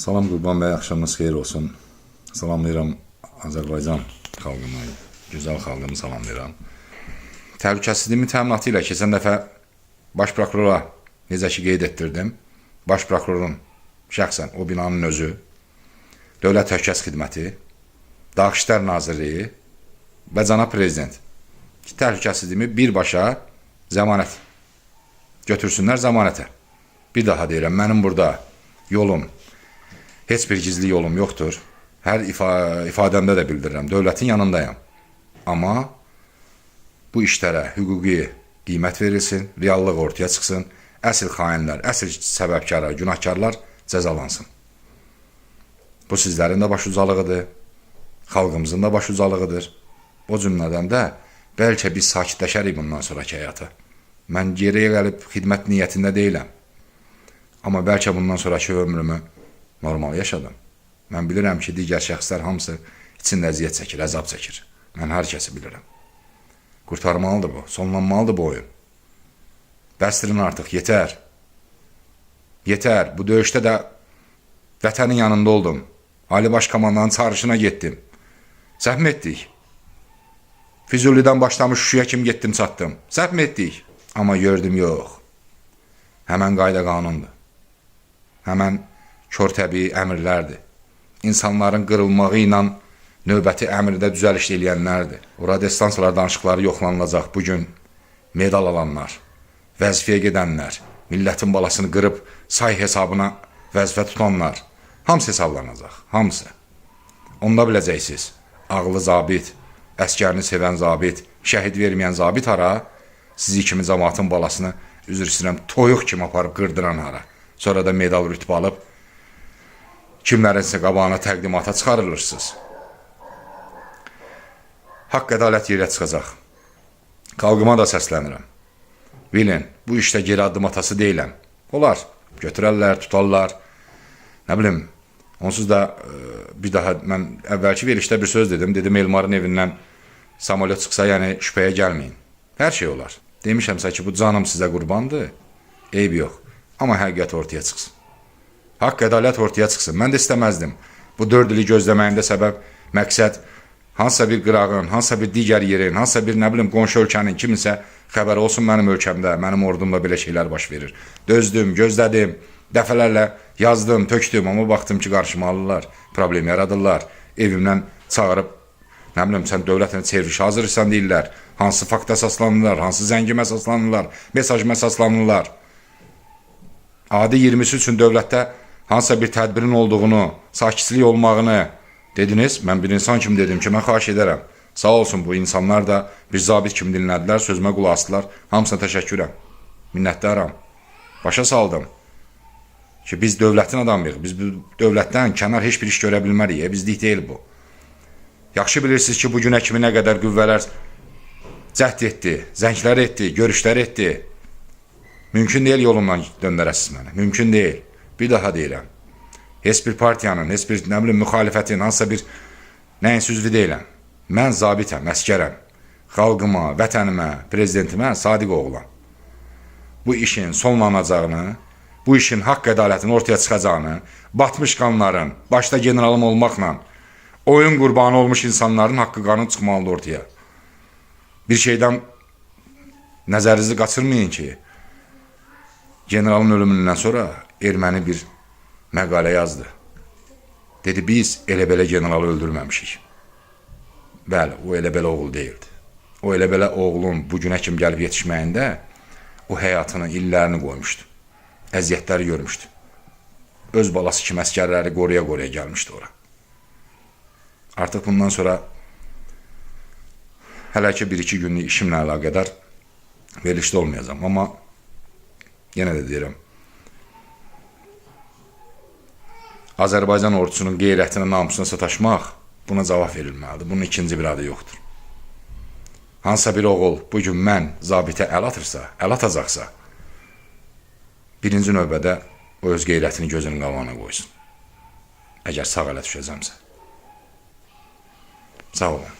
Salam Qurban bəy, axşamınız xeyir olsun. Salamlayıram Azərbaycan xalqını, gözəl xalqımı salamlayıram. Təhlükəsizliyimi təminatı ilə keçən dəfə baş prokurora necə ki qeyd etdirdim. Baş prokurorun şəxsən o binanın özü, Dövlət Təhlükəsizlik Xidməti, Daxili İşlər Nazirliyi və cənab prezident ki, təhlükəsizliyimi birbaşa zəmanət götürsünlər zəmanətə. Bir daha deyirəm, mənim burada yolum, heç bir gizli yolum yoxdur. Hər ifa ifadəmdə də bildirirəm, dövlətin yanındayam. Amma bu işlərə hüquqi qiymət verilsin, reallıq ortaya çıxsın, əsl xainlər, əsl səbəbkarlar, günahkarlar cəzalansın. Bu sizlərin də baş ucalığıdır, xalqımızın da baş ucalığıdır. O cümlədən də bəlkə biz sakitləşərik bundan sonraki həyata. Mən geriyə gəlib xidmət niyyətində deyiləm. Amma bəlkə bundan sonraki ömrümü normal yaşadım. Mən bilirəm ki, digər şəxslər hamısı içində əziyyət çəkir, əzab çəkir. Mən hər kəsi bilirəm. Qurtarmalıdır bu, sonlanmalıdır bu oyun. Bəstirin artıq, yetər. Yetər, bu döyüşdə də vətənin yanında oldum. Ali Baş Komandanın çağrışına getdim. Səhv etdik. Füzulidən başlamış Şuşaya kim getdim çatdım. Səhv etdik. Amma gördüm yox. Həmən qayda qanundur. Həmən kör təbii əmrlərdir. İnsanların qırılmağı ilə növbəti əmrdə düzəliş eləyənlərdir. Radiostansiyalar danışıqları yoxlanılacaq bu gün medal alanlar, vəzifəyə gedənlər, millətin balasını qırıb say hesabına vəzifə tutanlar hamısı hesablanacaq, hamısı. Onda biləcəksiniz, ağlı zabit, əskərini sevən zabit, şəhid verməyən zabit hara, sizi kimi cəmaatın balasını üzr istəyirəm, toyuq kimi aparıb qırdıran hara. Sonra da medal rütbə alıb kimlərinsə qabağına təqdimata çıxarılırsınız. Haqq ədalət yerə çıxacaq. Xalqıma da səslənirəm. Bilin, bu işdə geri addım atası deyiləm. Olar, götürərlər, tutarlar. Nə bilim, onsuz da e, bir daha mən əvvəlki verişdə bir söz dedim. Dedim Elmarın evindən samolyot çıxsa, yəni şübhəyə gəlməyin. Hər şey olar. Demişəmsə ki, bu canım sizə qurbandır. Eyb yox. Amma həqiqət ortaya çıxsın. Haqq ədalət ortaya çıxsın. Mən də istəməzdim. Bu 4 ili gözləməyində səbəb, məqsəd hansısa bir qırağın, hansısa bir digər yerin, hansısa bir nə bilim qonşu ölkənin kiminsə xəbəri olsun mənim ölkəmdə, mənim ordumda belə şeylər baş verir. Dözdüm, gözlədim, dəfələrlə yazdım, tökdüm, amma baxdım ki, qarşıma alırlar, problem yaradırlar. Evimdən çağırıb nə bilim sən dövlətlə çevriş hazırsan deyirlər. Hansı fakt əsaslanırlar, hansı zəngimə əsaslanırlar, mesajıma əsaslanırlar. Adi 20-si üçün dövlətdə hansısa bir tədbirin olduğunu, sakitçilik olmağını dediniz. Mən bir insan kimi dedim ki, mən xahiş edərəm. Sağ olsun bu insanlar da bir zabit kimi dinlədilər, sözümə qulaq asdılar. Hamısına təşəkkürəm. Minnətdaram. Başa saldım ki, biz dövlətin adamıyıq. Biz bu dövlətdən kənar heç bir iş görə bilmərik. E, bizlik deyil bu. Yaxşı bilirsiniz ki, bu günə kimi nə qədər qüvvələr cəhd etdi, zənglər etdi, görüşlər etdi. Mümkün deyil yolumdan döndərəsiz məni. Mümkün deyil. Bir daha deyirəm. Heç bir partiyanın, heç bir nə bilim müxalifətin, hansısa bir nəyin üzvü deyiləm. Mən zabitəm, əskərəm. Xalqıma, vətənimə, prezidentimə sadiq oğlan. Bu işin sonlanacağını, bu işin haqq ədalətin ortaya çıxacağını, batmış qanların, başda generalım olmaqla oyun qurbanı olmuş insanların haqqı qanı çıxmalıdır ortaya. Bir şeydən nəzərinizi qaçırmayın ki, generalın ölümündən sonra erməni bir məqalə yazdı. Dedi, biz elə-belə generalı öldürməmişik. Bəli, o elə-belə oğul deyildi. O elə-belə oğlun bu günə kimi gəlib yetişməyində o həyatını, illərini qoymuşdu. Əziyyətləri görmüşdü. Öz balası kimi əskərləri qoruya-qoruya gəlmişdi ora. Artıq bundan sonra hələ ki bir-iki günlük işimlə əlaqədar verilişdə olmayacağam. Amma yenə də deyirəm, Azərbaycan ordusunun qeyrətinə, namusuna sataşmaq buna cavab verilməlidir. Bunun ikinci bir adı yoxdur. Hansısa bir oğul bu gün mən zabitə əl atırsa, əl atacaqsa, birinci növbədə o öz qeyrətini gözünün qabağına qoysun. Əgər sağ ələ düşəcəmsə. Sağ olun.